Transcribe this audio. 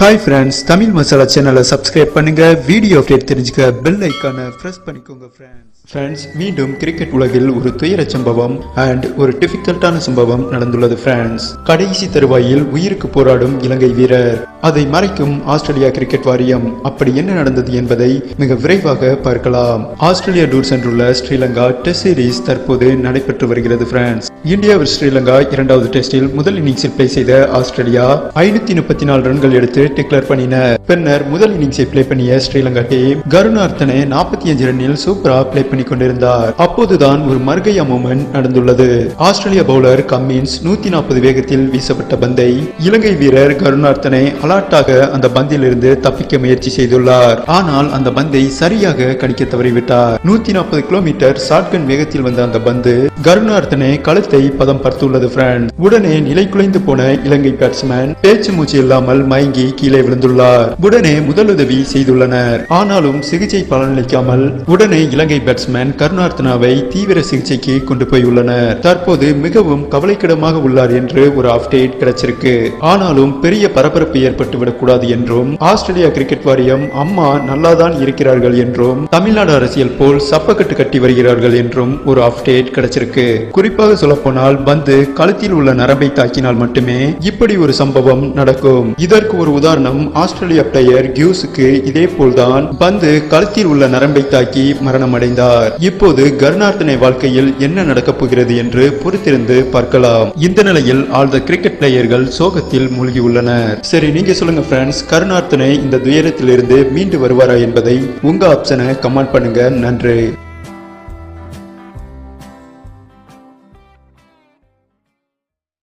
Hi friends Tamil masala சேனலை subscribe பண்ணுங்க. Video update தெரிஞ்சுக்க பெல் ஐக்கானை ப்ரெஸ் பண்ணிக்கோங்க ஃப்ரெண்ட்ஸ் ஃப்ரெண்ட்ஸ் மீண்டும் கிரிக்கெட் உலகில் ஒரு துயர சம்பவம் அண்ட் ஒரு டிஃபிகல்ட்டான சம்பவம் நடந்துள்ளது ஃப்ரெண்ட்ஸ் கடைசி தருவாயில் உயிருக்கு போராடும் இலங்கை வீரர். அதை மறைக்கும் ஆஸ்திரேலியா கிரிக்கெட் வாரியம் அப்படி என்ன நடந்தது என்பதை மிக விரைவாக பார்க்கலாம். ஆஸ்திரேலியா டூர் சென்றுள்ள ஸ்ரீலங்கா டெஸ்ட் சீரிஸ் தற்போது நடைபெற்று வருகிறது ஃப்ரெண்ட்ஸ் இந்தியா ஸ்ரீலங்கா இரண்டாவது டெஸ்டில் முதல் இன்னிங்ஸில் பிளே செய்த ஆஸ்திரேலியா ஐநூத்தி முப்பத்தி நாலு ரன்கள் எடுத்து டிக்ளேர் பண்ணின. பின்னர் முதல் இன்னிங்ஸை பிளே பண்ணிய ஸ்ரீலங்கா டீம் கருணார்த்தனை நாற்பத்தி அஞ்சு ரன்னில் சூப்பரா பிளே பண்ணி கொண்டிருந்தார். அப்போதுதான் ஒரு மர்கையா மூமெண்ட் நடந்துள்ளது. ஆஸ்திரேலிய பவுலர் கம்மின்ஸ் நூத்தி நாற்பது வேகத்தில் வீசப்பட்ட பந்தை இலங்கை வீரர் கருணார்த்தனை அலாட்டாக அந்த பந்திலிருந்து தப்பிக்க முயற்சி செய்துள்ளார். ஆனால் அந்த பந்தை சரியாக கணிக்க தவறிவிட்டார். நூத்தி நாற்பது கிலோமீட்டர் ஷாட்கன் வேகத்தில் வந்த அந்த பந்து கருணார்த்தனை களத்தில் கழுத்தை பதம் பார்த்துள்ளது பிரான்ஸ் உடனே நிலை குலைந்து போன இலங்கை பேட்ஸ்மேன் பேச்சு மூச்சு இல்லாமல் மயங்கி கீழே விழுந்துள்ளார். உடனே முதலுதவி செய்துள்ளனர். ஆனாலும் சிகிச்சை பலனளிக்காமல் உடனே இலங்கை பேட்ஸ்மேன் கருணார்த்தனாவை தீவிர சிகிச்சைக்கு கொண்டு போயுள்ளனர். தற்போது மிகவும் கவலைக்கிடமாக உள்ளார் என்று ஒரு அப்டேட் கிடைச்சிருக்கு. ஆனாலும் பெரிய பரபரப்பு ஏற்பட்டு விடக்கூடாது என்றும் ஆஸ்திரேலியா கிரிக்கெட் வாரியம் அம்மா நல்லாதான் இருக்கிறார்கள் என்றும் தமிழ்நாடு அரசியல் போல் சப்பக்கட்டு கட்டி வருகிறார்கள் என்றும் ஒரு அப்டேட் கிடைச்சிருக்கு. குறிப்பாக சொல்ல போனால் பந்து கழுத்தில் உள்ள நரம்பை தாக்கினால் மட்டுமே இப்படி ஒரு சம்பவம் நடக்கும். இதற்கு ஒரு உதாரணம் ஆஸ்திரேலிய பிளேயர் கியூஸுக்கு இதே போல்தான் பந்து கழுத்தில் உள்ள நரம்பை தாக்கி மரணம் அடைந்தார் இப்போது கருணார்த்தனை வாழ்க்கையில் என்ன நடக்கப் போகிறது என்று பொறுத்திருந்து பார்க்கலாம். இந்த நிலையில் ஆல் த கிரிக்கெட் பிளேயர்கள் சோகத்தில் மூழ்கி உள்ளனர் சரி நீங்க சொல்லுங்க ஃப்ரெண்ட்ஸ் கருணார்த்தனை இந்த துயரத்திலிருந்து மீண்டு வருவாரா என்பதை உங்க ஆப்ஷனை கமெண்ட் பண்ணுங்க. நன்றி.